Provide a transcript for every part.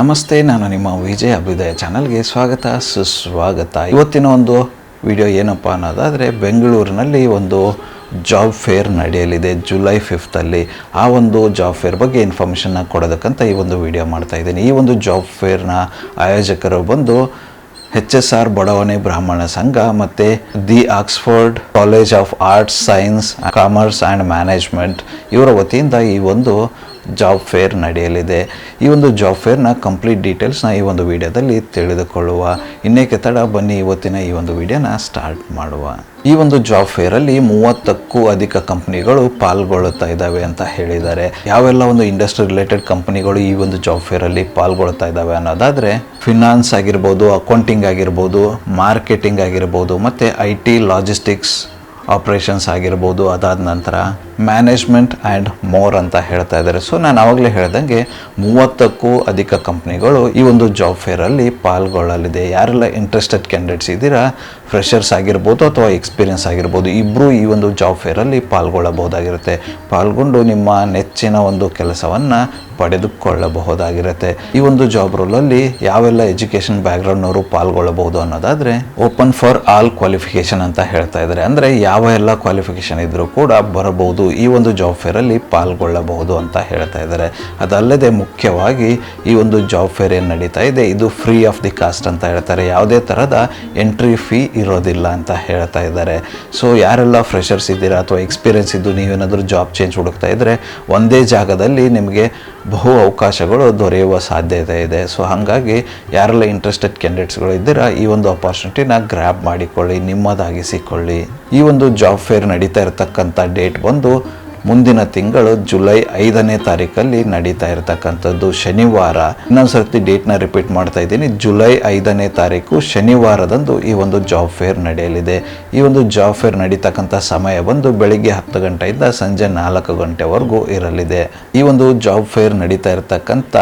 ನಮಸ್ತೆ, ನಾನು ನಿಮ್ಮ ವಿಜಯ ಅಭ್ಯುದಯ ಚಾನಲ್ಗೆ ಸ್ವಾಗತ, ಸುಸ್ವಾಗತ. ಇವತ್ತಿನ ಒಂದು ವಿಡಿಯೋ ಏನಪ್ಪ ಅನ್ನೋದಾದರೆ, ಬೆಂಗಳೂರಿನಲ್ಲಿ ಒಂದು ಜಾಬ್ ಫೇರ್ ನಡೆಯಲಿದೆ ಜುಲೈ ಫಿಫ್ತಲ್ಲಿ. ಆ ಒಂದು ಜಾಬ್ ಫೇರ್ ಬಗ್ಗೆ ಇನ್ಫಾರ್ಮೇಷನ್ನ ಕೊಡೋದಕ್ಕಂತ ಈ ಒಂದು ವಿಡಿಯೋ ಮಾಡ್ತಾ ಇದ್ದೀನಿ. ಈ ಒಂದು ಜಾಬ್ ಫೇರ್ನ ಆಯೋಜಕರು ಬಂದು ಎಚ್ ಎಸ್ ಆರ್ ಬಡಾವಣೆ ಬ್ರಾಹ್ಮಣ ಸಂಘ ಮತ್ತು the Oxford college of arts, science, commerce and management ಇವರ ವತಿಯಿಂದ ಈ ಒಂದು ಜಾಬ್ ಫೇರ್ ನಡೆಯಲಿದೆ. ಈ ಒಂದು ಜಾಬ್ ಫೇರ್ನ ಕಂಪ್ಲೀಟ್ ಡೀಟೇಲ್ಸ್ನ ಈ ಒಂದು ವಿಡಿಯೋದಲ್ಲಿ ತಿಳಿದುಕೊಳ್ಳುವ. ಇನ್ನೇಕೆ ತಡ, ಬನ್ನಿ ಇವತ್ತಿನ ಈ ಒಂದು ವಿಡಿಯೋನ ಸ್ಟಾರ್ಟ್ ಮಾಡುವ. ಈ ಒಂದು ಜಾಬ್ ಫೇರಲ್ಲಿ ಮೂವತ್ತಕ್ಕೂ ಅಧಿಕ ಕಂಪನಿಗಳು ಪಾಲ್ಗೊಳ್ಳುತ್ತಾ ಇದ್ದಾವೆ ಅಂತ ಹೇಳಿದ್ದಾರೆ. ಯಾವೆಲ್ಲ ಒಂದು ಇಂಡಸ್ಟ್ರಿ ರಿಲೇಟೆಡ್ ಕಂಪನಿಗಳು ಈ ಒಂದು ಜಾಬ್ ಫೇರಲ್ಲಿ ಪಾಲ್ಗೊಳ್ತಾ ಇದ್ದಾವೆ ಅನ್ನೋದಾದರೆ, ಫಿನಾನ್ಸ್ ಆಗಿರ್ಬೋದು, ಅಕೌಂಟಿಂಗ್ ಆಗಿರ್ಬೋದು, ಮಾರ್ಕೆಟಿಂಗ್ ಆಗಿರ್ಬೋದು, ಮತ್ತು ಐ ಟಿ, ಲಾಜಿಸ್ಟಿಕ್ಸ್ ಆಪ್ರೇಷನ್ಸ್ ಆಗಿರ್ಬೋದು, ಅದಾದ ನಂತರ ಮ್ಯಾನೇಜ್ಮೆಂಟ್ ಆ್ಯಂಡ್ ಮೋರ್ ಅಂತ ಹೇಳ್ತಾ ಇದ್ದಾರೆ. ಸೊ ನಾನು ಆವಾಗಲೇ ಹೇಳ್ದಂಗೆ ಮೂವತ್ತಕ್ಕೂ ಅಧಿಕ ಕಂಪ್ನಿಗಳು ಈ ಒಂದು ಜಾಬ್ ಫೇರಲ್ಲಿ ಪಾಲ್ಗೊಳ್ಳಲಿದೆ. ಯಾರೆಲ್ಲ ಇಂಟ್ರೆಸ್ಟೆಡ್ ಕ್ಯಾಂಡಿಡೇಟ್ಸ್ ಇದ್ದೀರಾ ಫ್ರೆಷರ್ಸ್ ಆಗಿರ್ಬೋದು ಅಥವಾ ಎಕ್ಸ್ಪೀರಿಯನ್ಸ್ ಆಗಿರ್ಬೋದು ಇಬ್ಬರು ಈ ಒಂದು ಜಾಬ್ ಫೇರಲ್ಲಿ ಪಾಲ್ಗೊಳ್ಳಬಹುದಾಗಿರುತ್ತೆ. ಪಾಲ್ಗೊಂಡು ನಿಮ್ಮ ನೆಚ್ಚಿನ ಒಂದು ಕೆಲಸವನ್ನು ಪಡೆದುಕೊಳ್ಳಬಹುದಾಗಿರುತ್ತೆ. ಈ ಒಂದು ಜಾಬ್ ರೋಲಲ್ಲಿ ಯಾವೆಲ್ಲ ಎಜುಕೇಷನ್ ಬ್ಯಾಕ್ಗ್ರೌಂಡ್ನವರು ಪಾಲ್ಗೊಳ್ಳಬಹುದು ಅನ್ನೋದಾದರೆ ಓಪನ್ ಫಾರ್ ಆಲ್ ಕ್ವಾಲಿಫಿಕೇಷನ್ ಅಂತ ಹೇಳ್ತಾ ಇದ್ದಾರೆ. ಅಂದರೆ ಯಾವ ಎಲ್ಲ ಕ್ವಾಲಿಫಿಕೇಷನ್ ಇದ್ದರೂ ಕೂಡ ಬರಬಹುದು. ಈ ಒಂದು ಜಾಬ್ ಫೇರಲ್ಲಿ ಪಾಲ್ಗೊಳ್ಳಬಹುದು ಅಂತ ಹೇಳ್ತಾ ಇದ್ದಾರೆ. ಅದಲ್ಲದೆ ಮುಖ್ಯವಾಗಿ ಈ ಒಂದು ಜಾಬ್ ಫೇರ್ ಏನು ನಡೀತಾ ಇದೆ? ಇದು ಫ್ರೀ ಆಫ್ ದಿ ಕಾಸ್ಟ್ ಅಂತ ಹೇಳ್ತಾರೆ. ಯಾವುದೇ ಥರದ ಎಂಟ್ರಿ ಫೀ ಇರೋದಿಲ್ಲ ಅಂತ ಹೇಳ್ತಾ ಇದ್ದಾರೆ. ಸೊ ಯಾರೆಲ್ಲ ಫ್ರೆಷರ್ಸ್ ಇದ್ದೀರಾ ಅಥವಾ ಎಕ್ಸ್ಪೀರಿಯನ್ಸ್ ಇದ್ದು ನೀವೇನಾದರೂ ಜಾಬ್ ಚೇಂಜ್ ಹುಡುಕ್ತಾ ಇದ್ದರೆ ಒಂದೇ ಜಾಗದಲ್ಲಿ ನಿಮಗೆ ಬಹು ಅವಕಾಶಗಳು ದೊರೆಯುವ ಸಾಧ್ಯತೆ ಇದೆ. ಸೊ ಹಾಗಾಗಿ ಯಾರೆಲ್ಲ ಇಂಟ್ರೆಸ್ಟೆಡ್ ಕ್ಯಾಂಡಿಡೇಟ್ಸ್ಗಳು ಇದ್ದೀರಾ, ಈ ಒಂದು ಅಪಾರ್ಚುನಿಟಿನ ಗ್ರ್ಯಾಬ್ ಮಾಡಿಕೊಳ್ಳಿ, ನಿಮ್ಮದಾಗಿಸಿಕೊಳ್ಳಿ. ಈ ಒಂದು ಜಾಬ್ ಫೇರ್ ನಡೀತಾ ಇರತಕ್ಕಂಥ ಡೇಟ್ ಬಂದು ಮುಂದಿನ ತಿಂಗಳು ಜುಲೈ ಐದನೇ ತಾರೀಕಲ್ಲಿ ನಡೀತಾ ಇರತಕ್ಕಂಥದ್ದು ಶನಿವಾರ. ಇನ್ನೊಂದು ಸರ್ತಿ ಡೇಟ್ನ ರಿಪೀಟ್ ಮಾಡ್ತಾ ಇದ್ದೀನಿ. ಜುಲೈ ಐದನೇ ತಾರೀಕು ಶನಿವಾರದಂದು ಈ ಒಂದು ಜಾಬ್ ಫೇರ್ ನಡೆಯಲಿದೆ. ಈ ಒಂದು ಜಾಬ್ ಫೇರ್ ನಡೀತಕ್ಕಂಥ ಸಮಯ ಬಂದು ಬೆಳಿಗ್ಗೆ ಹತ್ತು ಗಂಟೆಯಿಂದ ಸಂಜೆ ನಾಲ್ಕು ಗಂಟೆವರೆಗೂ ಇರಲಿದೆ. ಈ ಒಂದು ಜಾಬ್ ಫೇರ್ ನಡೀತಾ ಇರತಕ್ಕಂಥ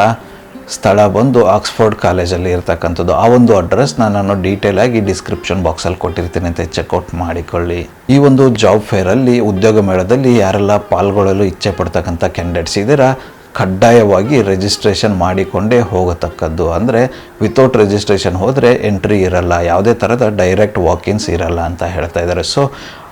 ಸ್ಥಳ ಬಂದು ಆಕ್ಸ್ಫೋರ್ಡ್ ಕಾಲೇಜಲ್ಲಿ ಇರ್ತಕ್ಕಂಥದ್ದು. ಆ ಒಂದು ಅಡ್ರೆಸ್ನ ನಾನು ಡೀಟೇಲ್ ಆಗಿ ಡಿಸ್ಕ್ರಿಪ್ಷನ್ ಬಾಕ್ಸಲ್ಲಿ ಕೊಟ್ಟಿರ್ತೀನಿ ಅಂತ ಚೆಕ್ಔಟ್ ಮಾಡಿಕೊಳ್ಳಿ. ಈ ಒಂದು ಜಾಬ್ ಫೇರಲ್ಲಿ ಉದ್ಯೋಗ ಮೇಳದಲ್ಲಿ ಯಾರೆಲ್ಲ ಪಾಲ್ಗೊಳ್ಳಲು ಇಚ್ಛೆ ಪಡ್ತಕ್ಕಂಥ ಕ್ಯಾಂಡಿಡೇಟ್ಸ್ ಇದ್ದೀರಾ, ಕಡ್ಡಾಯವಾಗಿ ರಿಜಿಸ್ಟ್ರೇಷನ್ ಮಾಡಿಕೊಂಡೇ ಹೋಗತಕ್ಕದ್ದು. ಅಂದರೆ ವಿತೌಟ್ ರಿಜಿಸ್ಟ್ರೇಷನ್ ಹೋದರೆ ಎಂಟ್ರಿ ಇರಲ್ಲ, ಯಾವುದೇ ಥರದ ಡೈರೆಕ್ಟ್ ವಾಕಿನ್ಸ್ ಇರಲ್ಲ ಅಂತ ಹೇಳ್ತಾ ಇದ್ದಾರೆ. ಸೊ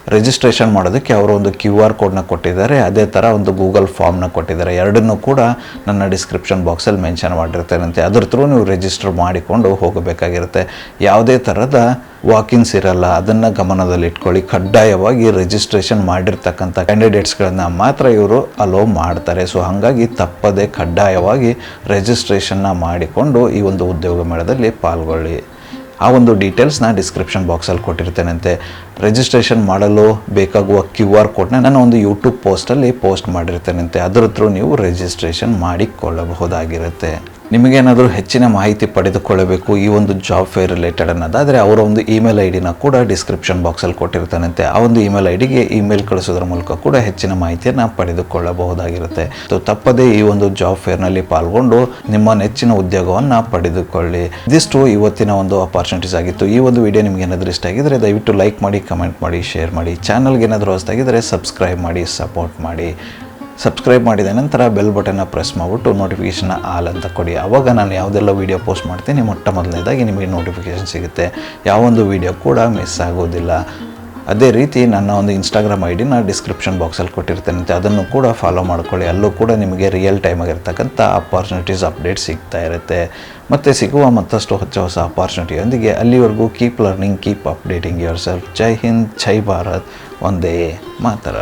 ರಿಜಿಸ್ಟ್ರೇಷನ್ ಮಾಡೋದಕ್ಕೆ ಅವರು ಒಂದು ಕ್ಯೂ ಆರ್ ಕೋಡ್ನ ಕೊಟ್ಟಿದ್ದಾರೆ. ಅದೇ ಥರ ಒಂದು ಗೂಗಲ್ ಫಾರ್ಮ್ನ ಕೊಟ್ಟಿದ್ದಾರೆ. ಎರಡನ್ನೂ ಕೂಡ ನನ್ನ ಡಿಸ್ಕ್ರಿಪ್ಷನ್ ಬಾಕ್ಸಲ್ಲಿ ಮೆನ್ಷನ್ ಮಾಡಿರ್ತೇನಂತೆ. ಅದ್ರ ಥ್ರೂ ನೀವು ರಿಜಿಸ್ಟರ್ ಮಾಡಿಕೊಂಡು ಹೋಗಬೇಕಾಗಿರುತ್ತೆ. ಯಾವುದೇ ಥರದ ವಾಕಿನ್ಸ್ ಇರಲ್ಲ. ಅದನ್ನು ಗಮನದಲ್ಲಿಟ್ಕೊಳ್ಳಿ ಕಡ್ಡಾಯವಾಗಿ ರಿಜಿಸ್ಟ್ರೇಷನ್ ಮಾಡಿರ್ತಕ್ಕಂಥ ಕ್ಯಾಂಡಿಡೇಟ್ಸ್ಗಳನ್ನ ಮಾತ್ರ ಇವರು ಅಲೋ ಮಾಡ್ತಾರೆ. ಸೊ, ಹಾಗಾಗಿ ತಪ್ಪದೆ ಕಡ್ಡಾಯವಾಗಿ ರಿಜಿಸ್ಟ್ರೇಷನ್ನ ಮಾಡಿಕೊಂಡು ಈ ಒಂದು ಉದ್ಯೋಗ ಮೇಳದಲ್ಲಿ ಪಾಲ್ಗೊಳ್ಳಿ. ಆ ಒಂದು ಡೀಟೇಲ್ಸ್ನ ಡಿಸ್ಕ್ರಿಪ್ಷನ್ ಬಾಕ್ಸಲ್ಲಿ ಕೊಟ್ಟಿರ್ತೇನಂತೆ. ರಿಜಿಸ್ಟ್ರೇಷನ್ ಮಾಡಲು ಬೇಕಾಗುವ ಕ್ಯೂ ಆರ್ ಕೋಡ್ನ ನಾನು ಒಂದು ಯೂಟ್ಯೂಬ್ ಪೋಸ್ಟಲ್ಲಿ ಪೋಸ್ಟ್ ಮಾಡಿರ್ತೇನಂತೆ. ಅದರ ಥ್ರೂ ನೀವು ರಿಜಿಸ್ಟ್ರೇಷನ್ ಮಾಡಿಕೊಳ್ಳಬಹುದಾಗಿರುತ್ತೆ. ನಿಮಗೇನಾದರೂ ಹೆಚ್ಚಿನ ಮಾಹಿತಿ ಪಡೆದುಕೊಳ್ಳಬೇಕು, ಈ ಒಂದು ಜಾಬ್ ಫೇರ್ ರಿಲೇಟೆಡ್ ಅನ್ನೋದಾದರೆ ಅವರ ಒಂದು ಇಮೇಲ್ ಐ ಡಿನ ಕೂಡ ಡಿಸ್ಕ್ರಿಪ್ಷನ್ ಬಾಕ್ಸಲ್ಲಿ ಕೊಟ್ಟಿರ್ತಾನಂತೆ. ಆ ಒಂದು ಇಮೇಲ್ ಐ ಡಿಗೆ ಇಮೇಲ್ ಕಳಿಸೋದ್ರ ಮೂಲಕ ಕೂಡ ಹೆಚ್ಚಿನ ಮಾಹಿತಿಯನ್ನು ಪಡೆದುಕೊಳ್ಳಬಹುದಾಗಿರುತ್ತೆ. ಸೊ ತಪ್ಪದೇ ಈ ಒಂದು ಜಾಬ್ ಫೇರ್ನಲ್ಲಿ ಪಾಲ್ಗೊಂಡು ನಿಮ್ಮ ನೆಚ್ಚಿನ ಉದ್ಯೋಗವನ್ನು ಪಡೆದುಕೊಳ್ಳಿ. ಇದಿಷ್ಟು ಇವತ್ತಿನ ಒಂದು ಅಪಾರ್ಚುನಿಟೀಸ್ ಆಗಿತ್ತು. ಈ ಒಂದು ವಿಡಿಯೋ ನಿಮ್ಗೆ ಏನಾದರೂ ಇಷ್ಟ ಆಗಿದ್ರೆ ದಯವಿಟ್ಟು ಲೈಕ್ ಮಾಡಿ ಕಮೆಂಟ್ ಮಾಡಿ ಶೇರ್ ಮಾಡಿ. ಚಾನಲ್ಗೆ ಏನಾದರೂ ಹೊಸದಾಗಿದ್ದರೆ ಸಬ್ಸ್ಕ್ರೈಬ್ ಮಾಡಿ ಸಪೋರ್ಟ್ ಮಾಡಿ. ಸಬ್ಸ್ಕ್ರೈಬ್ ಮಾಡಿದ ನಂತರ ಬೆಲ್ ಬಟನ್ನ ಪ್ರೆಸ್ ಮಾಡಿಬಿಟ್ಟು ನೋಟಿಫಿಕೇಷನ್ ಆಲ್ ಅಂತ ಕೊಡಿ. ಆವಾಗ ನಾನು ಯಾವುದೆಲ್ಲ ವೀಡಿಯೋ ಪೋಸ್ಟ್ ಮಾಡ್ತೀನಿ, ಮೊಟ್ಟ ಮೊದಲನೇದಾಗಿ ನಿಮಗೆ ನೋಟಿಫಿಕೇಷನ್ ಸಿಗುತ್ತೆ. ಯಾವೊಂದು ವೀಡಿಯೋ ಕೂಡ ಮಿಸ್ ಆಗೋದಿಲ್ಲ. ಅದೇ ರೀತಿ ನನ್ನ ಒಂದು ಇನ್ಸ್ಟಾಗ್ರಾಮ್ ಐ ಡಿನ ಡಿಸ್ಕ್ರಿಪ್ಷನ್ ಬಾಕ್ಸಲ್ಲಿ ಕೊಟ್ಟಿರ್ತೇನೆ ಅದನ್ನು ಕೂಡ ಫಾಲೋ ಮಾಡ್ಕೊಳ್ಳಿ. ಅಲ್ಲೂ ಕೂಡ ನಿಮಗೆ ರಿಯಲ್ ಟೈಮ್ ಆಗಿರ್ತಕ್ಕಂಥ ಅಪಾರ್ಚುನಿಟೀಸ್ ಅಪ್ಡೇಟ್ ಸಿಗ್ತಾ ಇರುತ್ತೆ. ಮತ್ತು ಸಿಗುವ ಮತ್ತಷ್ಟು ಹೊಸ ಹೊಸ ಅಪಾರ್ಚುನಿಟಿಯೊಂದಿಗೆ ಅಲ್ಲಿವರೆಗೂ keep learning keep updating your self ಜೈ ಹಿಂದ್, ಜೈ ಭಾರತ್. ಒಂದೇ ಮಾತರ.